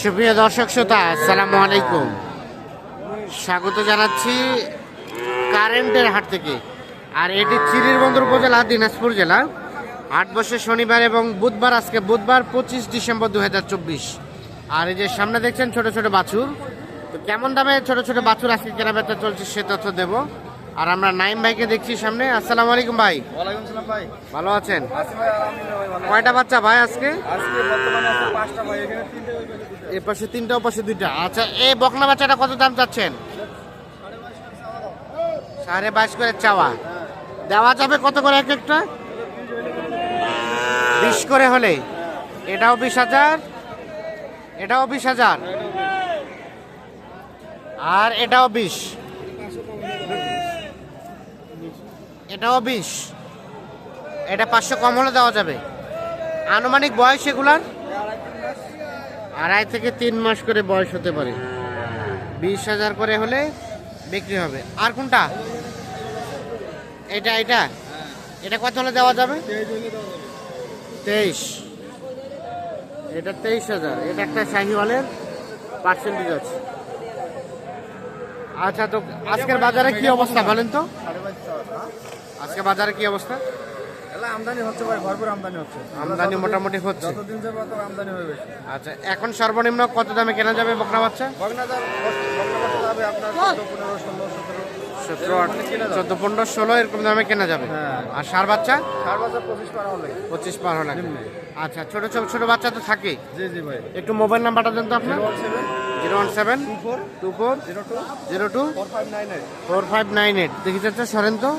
সুপ্রিয় দর্শক শ্রোতা, আসসালামু আলাইকুম। স্বাগত জানাচ্ছি কারেন্টের হাট থেকে। আর এটি চিরিরবন্দর উপজেলা, দিনাজপুর জেলা। হাট বসে শনিবার এবং বুধবার, আজকে বুধবার, পঁচিশ ডিসেম্বর দুই হাজার চব্বিশ। আর এই যে সামনে দেখছেন ছোট ছোট বাছুর। তো কেমন দামে ছোট ছোট বাছুর আজকে কেনাবেচা চলছে, সে তথ্য দেবো। আর আমরা নাইম ভাইকে দেখছি সামনে। আসসালামু আলাইকুম ভাই। ওয়ালাইকুম সালাম ভাই। ভালো আছেন? কয়টা বাচ্চা ভাই আজকে? আজকে বর্তমানে আছে পাঁচটা ভাই এখানে তিনটে ওই পাশে। এ তিনটা দুইটা। আচ্ছা এই বকনা বাচ্চাটা কত দাম চাচ্ছেন? সাড়ে বাইশ করে চাওয়া। দেওয়া যাবে কত করে এক একটা? বিশ করে হলে। এটাও বিশ হাজার। এটাও বিশ হাজার। আর এটাও বিশ। এটাও বিশ। এটা পাঁচশো কম হলে দেওয়া যাবে। আনুমানিক বয়স এগুলার? আড়াই থেকে তিন মাস করে বয়স হতে পারে। বিশ হাজার করে হলে বিক্রি হবে। আর কোনটা? এটা এটা? এটা কত হলে দেওয়া যাবে? তেইশ। এটা তেইশ হাজার। এটা একটা শাহিওয়ালের পার্সেন্টেজ আছে। আচ্ছা তো আজকের বাজারে কি অবস্থা বলেন তো? আজকে বাজারে কি অবস্থা? আমদানি হচ্ছে ভাই ভরপুর আমদানি হচ্ছে। আমদানি মোটামুটি হচ্ছে। যতদিন যাবে তত আমদানি হবে বেশি। আচ্ছা এখন সর্বনিম্ন কত দামে কেনা যাবে বকনা বাচ্চা? যাবে আপনার চোদ্দ পনেরো ষোলো সতেরো। এরকম কেনা যাবে। চোদ্দ পনেরো ষোলো এরকম দামে কেনা যাবে। হ্যাঁ। আর সার বাচ্চা? পঁচিশ পার হলে। পঁচিশ পার হলে। আচ্ছা ছোট ছোট ছোট বাচ্চা তো থাকে জি জি ভাই। একটু মোবাইল নাম্বারটা দেন তো আপনার। Zero one seven two four zero two four five nine eight দেখি যাচ্ছে সরেন তো।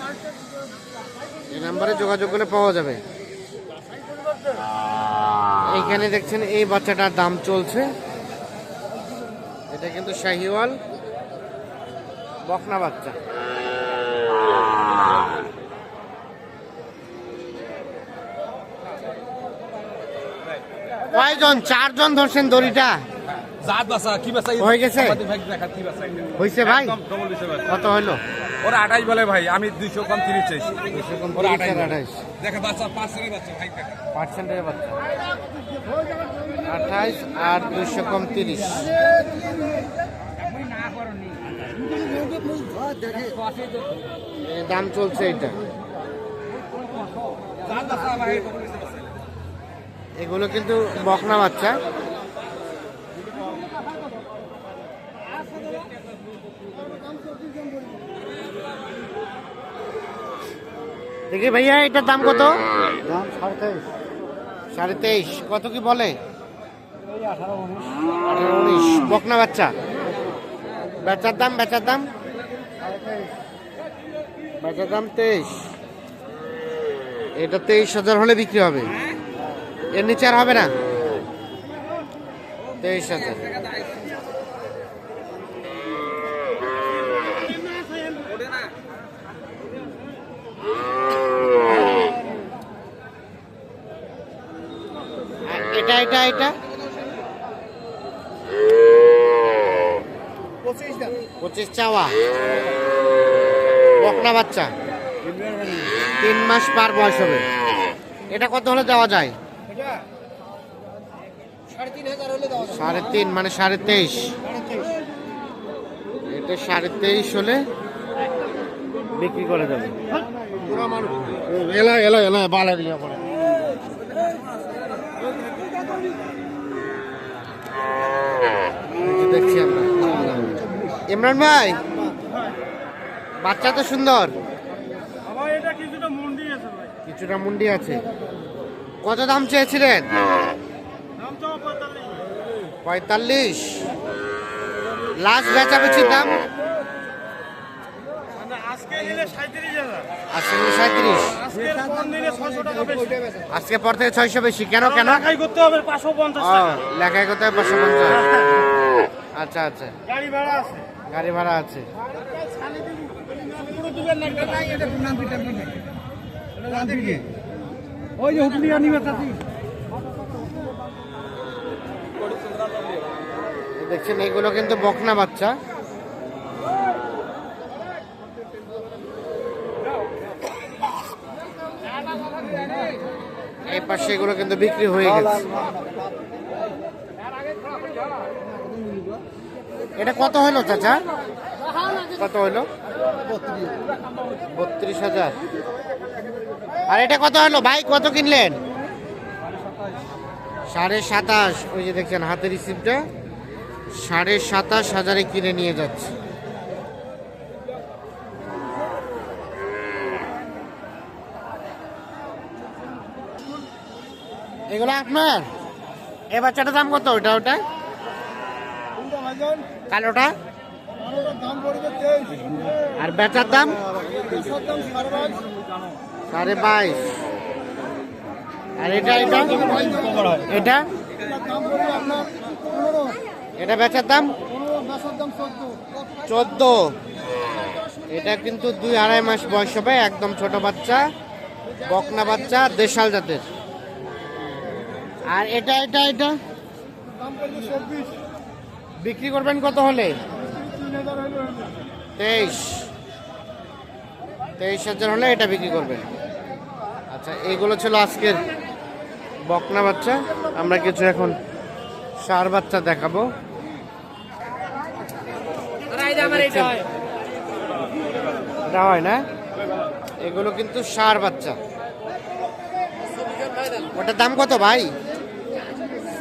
এই নাম্বারে যোগাযোগ করলে পাওয়া যাবে। এইখানে দেখছেন এই বাচ্চাটার দাম চলছে। এটা কিন্তু শাহিওয়াল বকনা বাচ্চা। কয়জন? চারজন ধরছেন দড়িটা। জাত বাসা কি বাসা হয়ে গেছে? হয়েছে ভাই? কত হলো? ওরা আঠাইশ বলে ভাই আমি দুইশো কম তিরিশ চাইছি। ওরা আঠাইশ বলে। আঠাইশ। বাচ্চা পাঁচ বাচ্চা ভাই পার্সেন্টের বাচ্চা। আঠাইশ আর দুইশো কম তিরিশ। দাম চলছে এটা। এগুলো কিন্তু বকনা বাচ্চা। দেখি ভাইয়া এটার দাম কত? দাম সাড়ে তেইশ। কত কি বলে? আঠারো উনিশ। বকনা বাচ্চা? বেচার দাম বেচার দাম? বেচার দাম তেইশ। এটা তেইশ হাজার হলে বিক্রি হবে। এর নিচে আর হবে না? তেইশ হাজার আর এটা এটা এটা। পঁচিশ চাওয়া। বকনা বাচ্চা। তিন মাস পার বয়স হবে। এটা কত হলে দেওয়া যায়? সাড়ে তিন মানে সাড়ে তেইশ। এটা সাড়ে তেইশ হলে বিক্রি করে দেবে। এলা এলা এলা বালা দিয়ে পড়ে ইমরান ভাই বাচ্চা তো সুন্দর। কিছুটা মুন্ডি আছে কত দাম চেয়েছিলেন? পঁয়তাল্লিশ। লাস্ট বেচাবেচির দাম? আজকে সাঁত্রিশ আজকে পর থেকে ছয়শো বেশি। কেন কেন? করতে হবে পাঁচশো পঞ্চাশ আচ্ছা আচ্ছা। গাড়ি ভাড়া আছে। গাড়ি ভাড়া আছে। ওই যে হুটলিয়া দেখছেন এগুলো কিন্তু বকনা বাচ্চা। এই পাশে এগুলো কিন্তু বিক্রি হয়ে গেছে। এটা কত হলো চাচা? কত হলো? বত্রিশ হাজার। আর এটা কত হলো ভাই? কত কিনলেন? সাড়ে সাতাশ। ওই যে দেখছেন হাতে রিসিপ্টটা। সাড়ে সাতাশ হাজারে কিনে নিয়ে যাচ্ছে। এগুলো আপনার? এ বাচ্চাটার দাম কত ওটা ওটা? কালোটা? আর বেচার দাম? সাড়ে বাইশ। আর এটা এটা? এটা? এটা বেচার দাম? চোদ্দ। এটা কিন্তু দুই আড়াই মাস বয়স হবে, একদম ছোট বাচ্চা, বকনা বাচ্চা, দেশাল জাতের। আর এটা এটা এটা? বিক্রি করবেন কত হলে? তেইশ। তেইশ হাজার হলে এটা বিক্রি করবেন। আচ্ছা এইগুলো ছিল আজকের বকনা বাচ্চা। আমরা কিছু এখন সার বাচ্চা দেখাবো। এটা হয় না? এগুলো কিন্তু সার বাচ্চা। ওটার দাম কত ভাই?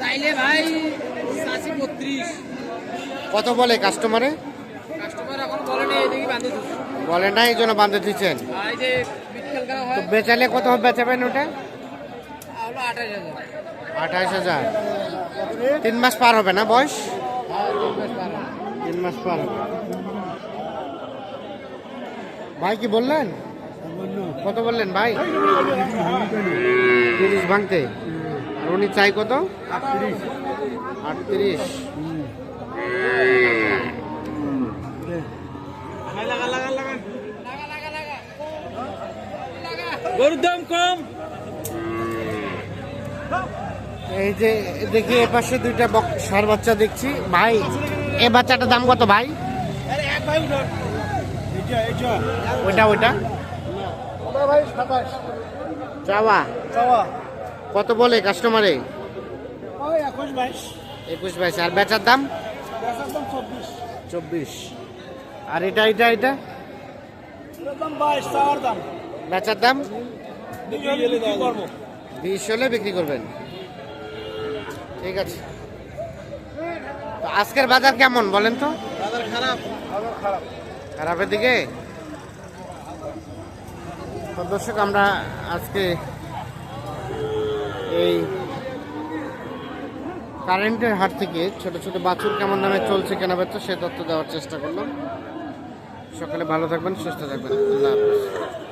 চাইলে ভাই বত্রিশ। কত বলে কাস্টমারে বলে না এই জন্য বাঁধে দিচ্ছেন? বেচালে কত বেচাবেন ওটা? আঠাশ হাজার। তিন মাস পার হবে না বয়স? তিন মাস পার হবে। ভাই কি বললেন? কত বললেন ভাই? তিরিশ ভাঙতে। উনি চাই কত? আটত্রিশ। গরুর দাম কম এই যে দেখি এ পাশে দুইটা বক সার বাচ্চা দেখছি। ভাই এ বাচ্চাটার দাম কত ভাই? ওইটা ওইটা। চাওয়া। কত বলে কাস্টমারে একুশ বাইশ। আর বেচার দাম? চব্বিশ। আর এটা এটা এটা? বেচার দাম? করব। বিশ হলে বিক্রি করবেন। ঠিক আছে। তো আজকের বাজার কেমন বলেন তো? বাজার খারাপ। খারাপ। খারাপের দিকে? তো দর্শক আমরা আজকে এই কারেন্টের হাট থেকে ছোট ছোট বাছুর কেমন দামে চলছে কেনা বেচা, সে তথ্য দেওয়ার চেষ্টা করলাম। সকালে ভালো থাকবেন, সুস্থ থাকবেন। আল্লাহ হাফেজ।